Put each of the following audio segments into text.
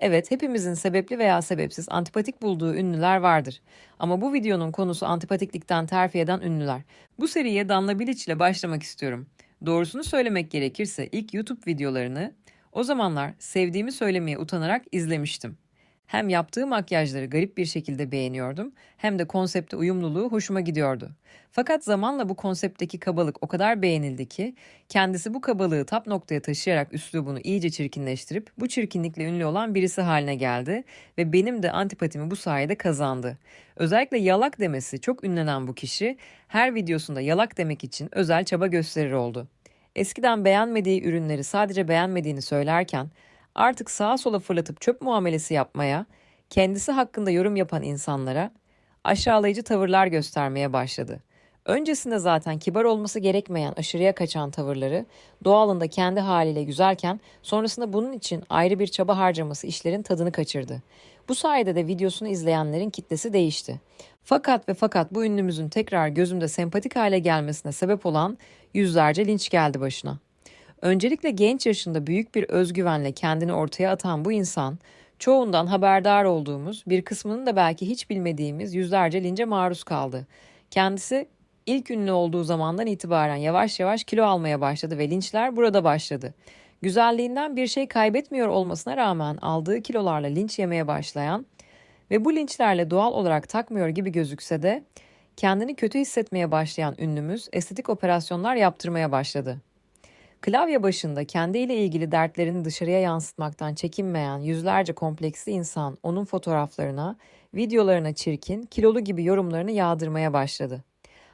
Evet, hepimizin sebepli veya sebepsiz antipatik bulduğu ünlüler vardır. Ama bu videonun konusu antipatiklikten terfi eden ünlüler. Bu seriye Danla Bilic ile başlamak istiyorum. Doğrusunu söylemek gerekirse ilk YouTube videolarını o zamanlar sevdiğimi söylemeye utanarak izlemiştim. Hem yaptığı makyajları garip bir şekilde beğeniyordum hem de konsepte uyumluluğu hoşuma gidiyordu. Fakat zamanla bu konseptteki kabalık o kadar beğenildi ki kendisi bu kabalığı tap noktaya taşıyarak üslubunu iyice çirkinleştirip bu çirkinlikle ünlü olan birisi haline geldi ve benim de antipatimi bu sayede kazandı. Özellikle yalak demesi çok ünlenen bu kişi her videosunda yalak demek için özel çaba gösterir oldu. Eskiden beğenmediği ürünleri sadece beğenmediğini söylerken artık sağa sola fırlatıp çöp muamelesi yapmaya, kendisi hakkında yorum yapan insanlara aşağılayıcı tavırlar göstermeye başladı. Öncesinde zaten kibar olması gerekmeyen aşırıya kaçan tavırları doğalında kendi haliyle güzelken sonrasında bunun için ayrı bir çaba harcaması işlerin tadını kaçırdı. Bu sayede de videosunu izleyenlerin kitlesi değişti. Fakat ve fakat bu ünlümüzün tekrar gözümde sempatik hale gelmesine sebep olan yüzlerce linç geldi başına. Öncelikle genç yaşında büyük bir özgüvenle kendini ortaya atan bu insan, çoğundan haberdar olduğumuz, bir kısmının da belki hiç bilmediğimiz yüzlerce lince maruz kaldı. Kendisi ilk ünlü olduğu zamandan itibaren yavaş yavaş kilo almaya başladı ve linçler burada başladı. Güzelliğinden bir şey kaybetmiyor olmasına rağmen aldığı kilolarla linç yemeye başlayan ve bu linçlerle doğal olarak takmıyor gibi gözükse de kendini kötü hissetmeye başlayan ünlümüz estetik operasyonlar yaptırmaya başladı. Klavye başında kendiyle ilgili dertlerini dışarıya yansıtmaktan çekinmeyen yüzlerce kompleksli insan onun fotoğraflarına, videolarına çirkin, kilolu gibi yorumlarını yağdırmaya başladı.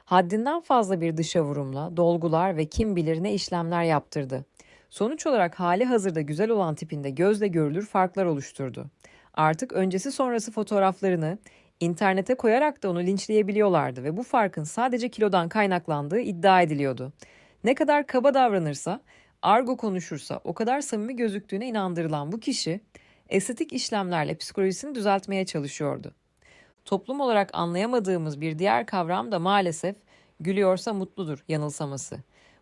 Haddinden fazla bir dışa vurumla dolgular ve kim bilir ne işlemler yaptırdı. Sonuç olarak hali hazırda güzel olan tipinde gözle görülür farklar oluşturdu. Artık öncesi sonrası fotoğraflarını internete koyarak da onu linçleyebiliyorlardı ve bu farkın sadece kilodan kaynaklandığı iddia ediliyordu. Ne kadar kaba davranırsa, argo konuşursa o kadar samimi gözüktüğüne inandırılan bu kişi estetik işlemlerle psikolojisini düzeltmeye çalışıyordu. Toplum olarak anlayamadığımız bir diğer kavram da maalesef gülüyorsa mutludur yanılsaması.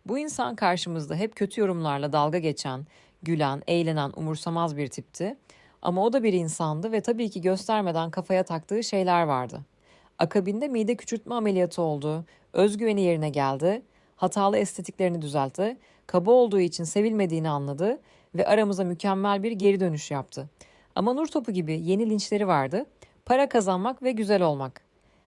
Bu insan karşımızda hep kötü yorumlarla dalga geçen, gülen, eğlenen, umursamaz bir tipti. Ama o da bir insandı ve tabii ki göstermeden kafaya taktığı şeyler vardı. Akabinde mide küçültme ameliyatı oldu, özgüveni yerine geldi, hatalı estetiklerini düzeltti, kaba olduğu için sevilmediğini anladı ve aramıza mükemmel bir geri dönüş yaptı. Ama nur topu gibi yeni linçleri vardı, para kazanmak ve güzel olmak.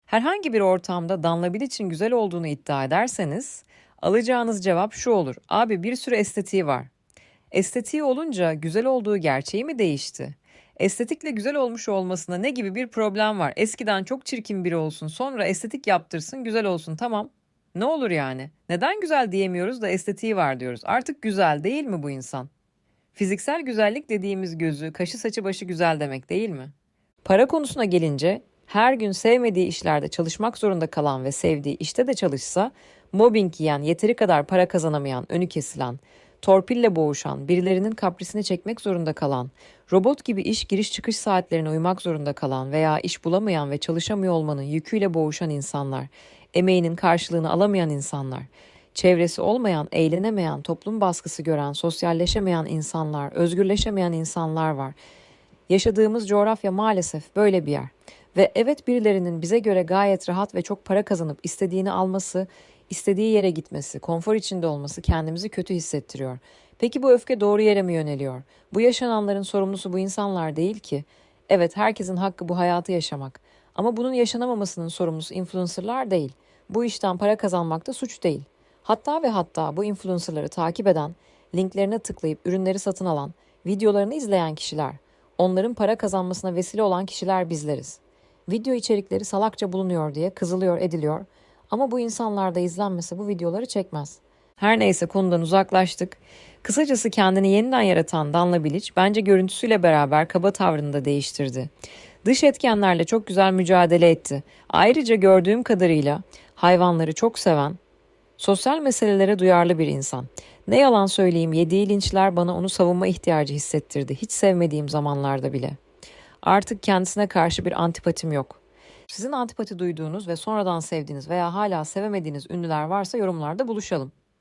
Herhangi bir ortamda Danla için güzel olduğunu iddia ederseniz alacağınız cevap şu olur. Abi bir sürü estetiği var. Estetiği olunca güzel olduğu gerçeği mi değişti? Estetikle güzel olmuş olmasına ne gibi bir problem var? Eskiden çok çirkin biri olsun, sonra estetik yaptırsın, güzel olsun. Tamam. Ne olur yani? Neden güzel diyemiyoruz da estetiği var diyoruz? Artık güzel değil mi bu insan? Fiziksel güzellik dediğimiz gözü, kaşı, saçı, başı güzel demek değil mi? Para konusuna gelince her gün sevmediği işlerde çalışmak zorunda kalan ve sevdiği işte de çalışsa, mobbing yiyen, yeteri kadar para kazanamayan, önü kesilen, torpille boğuşan, birilerinin kaprisini çekmek zorunda kalan, robot gibi iş giriş çıkış saatlerine uymak zorunda kalan veya iş bulamayan ve çalışamıyor olmanın yüküyle boğuşan insanlar, emeğinin karşılığını alamayan insanlar, çevresi olmayan, eğlenemeyen, toplum baskısı gören, sosyalleşemeyen insanlar, özgürleşemeyen insanlar var. Yaşadığımız coğrafya maalesef böyle bir yer. Ve evet birilerinin bize göre gayet rahat ve çok para kazanıp istediğini alması, istediği yere gitmesi, konfor içinde olması kendimizi kötü hissettiriyor. Peki bu öfke doğru yere mi yöneliyor? Bu yaşananların sorumlusu bu insanlar değil ki. Evet herkesin hakkı bu hayatı yaşamak. Ama bunun yaşanamamasının sorumlusu influencerlar değil. Bu işten para kazanmak da suç değil. Hatta ve hatta bu influencerları takip eden, linklerine tıklayıp ürünleri satın alan, videolarını izleyen kişiler, onların para kazanmasına vesile olan kişiler bizleriz. Video içerikleri salakça bulunuyor diye kızılıyor ediliyor ama bu insanlar da izlenmese bu videoları çekmez. Her neyse konudan uzaklaştık. Kısacası kendini yeniden yaratan Danla Bilic bence görüntüsüyle beraber kaba tavrını da değiştirdi. Dış etkenlerle çok güzel mücadele etti. Ayrıca gördüğüm kadarıyla hayvanları çok seven, sosyal meselelere duyarlı bir insan. Ne yalan söyleyeyim yediği linçler bana onu savunma ihtiyacı hissettirdi. Hiç sevmediğim zamanlarda bile. Artık kendisine karşı bir antipatim yok. Sizin antipati duyduğunuz ve sonradan sevdiğiniz veya hala sevemediğiniz ünlüler varsa yorumlarda buluşalım.